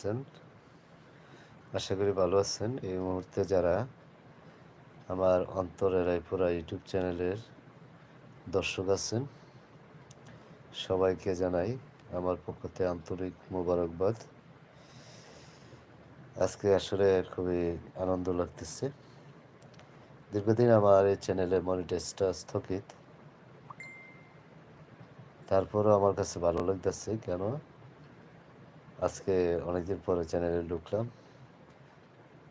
আছেন? আশা করি ভালো আছেন। এই মুহূর্তে যারা আমার অন্তরের রায়পুরা ইউটিউব চ্যানেলের দর্শক আছেন, সবাইকে জানাই আমার পক্ষতে আন্তরিক মোবারকবাদ। আজকে আসলে খুবই আনন্দ লাগতেছে। দীর্ঘদিন আমার এই চ্যানেলে মনিটাইজটা স্থগিত। তারপরও আমার কাছে ভালো লাগতেছে। কেন? আজকে অনেকদিন পরে চ্যানেলে ঢুকলাম।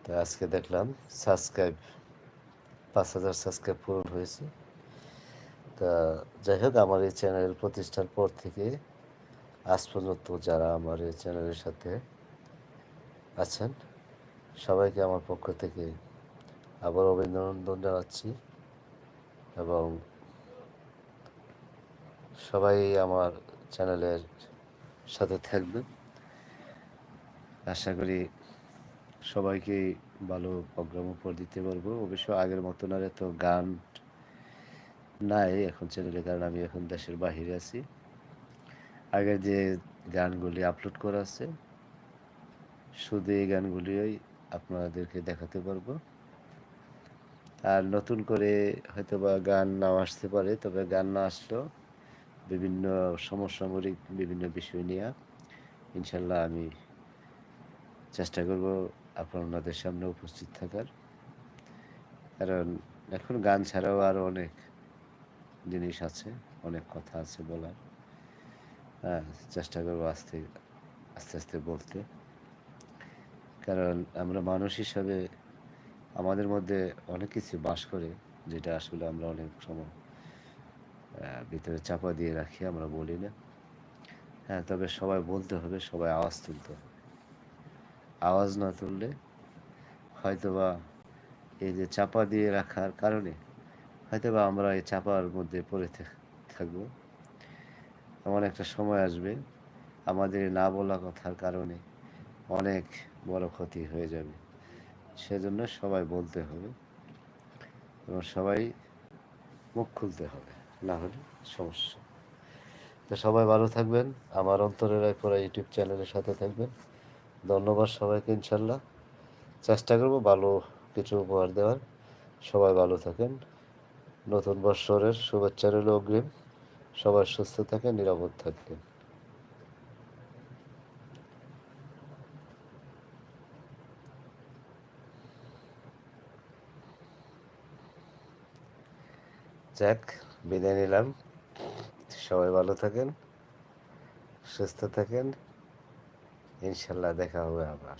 তা আজকে দেখলাম সাবস্ক্রাইব পাঁচ হাজার সাবস্ক্রাইব পূরণ হয়েছে। তা যাই হোক, আমার এই চ্যানেল প্রতিষ্ঠার পর থেকে আজ পর্যন্ত যারা আমার এই চ্যানেলের সাথে আছেন, সবাইকে আমার পক্ষ থেকে আবার অভিনন্দন জানাচ্ছি এবং সবাই আমার চ্যানেলের সাথে থাকবেন। আশা করি সবাইকে ভালো প্রোগ্রাম উপর দিতে পারব। অবশ্য আগের মতন আর এত গান নাই এখন চ্যানেলে কারণ আমি এখন দেশের বাহিরে আছি। আগে যে গানগুলি আপলোড করা আছে, শুধু এই গানগুলিই আপনাদেরকে দেখাতে পারব। আর নতুন করে হয়তো বা গান নাও আসতে পারে, তবে গান না আসলেও বিভিন্ন সমসাময়িক বিভিন্ন বিষয় নিয়ে ইনশাল্লাহ আমি চেষ্টা করব আপনাদের সামনে উপস্থিত থাকার। কারণ এখন গান ছাড়াও আরও অনেক জিনিস আছে, অনেক কথা আছে বলার। হ্যাঁ চেষ্টা করব আস্তে আস্তে আস্তে বলতে। কারণ আমরা মানুষ হিসাবে আমাদের মধ্যে অনেক কিছু বাস করে, যেটা আসলে আমরা অনেক সময় ভিতরে চাপা দিয়ে রাখি, আমরা বলি না। হ্যাঁ তবে সবাই বলতে হবে, সবাই আওয়াজ তুলতে হবে। আওয়াজ না তুললে হয়তোবা এই যে চাপা দিয়ে রাখার কারণে হয়তোবা আমরা এই চাপার মধ্যে পড়ে থাকব। এমন একটা সময় আসবে, আমাদের না বলা কথার কারণে অনেক বড় ক্ষতি হয়ে যাবে। সেজন্য সবাই বলতে হবে এবং সবাই মুখ খুলতে হবে, না হলে সমস্যা। তো সবাই ভালো থাকবেন। আমার অন্তরের পরে ইউটিউব চ্যানেলের সাথে থাকবেন। ধন্যবাদ সবাইকে ইনশাল্লাহ। চেষ্টা করব ভালো কিছু উপহার দেওয়ার। সবাই ভালো থাকেন। নতুন বৎসরের শুভেচ্ছা রইল অগ্রিম। সবাই সুস্থ থাকেন, নিরাপদ থাকবেন যাক, বিদায় নিলাম। সবাই ভালো থাকেন, সুস্থ থাকেন। ইনশাল্লাহ দেখা হবে আবার।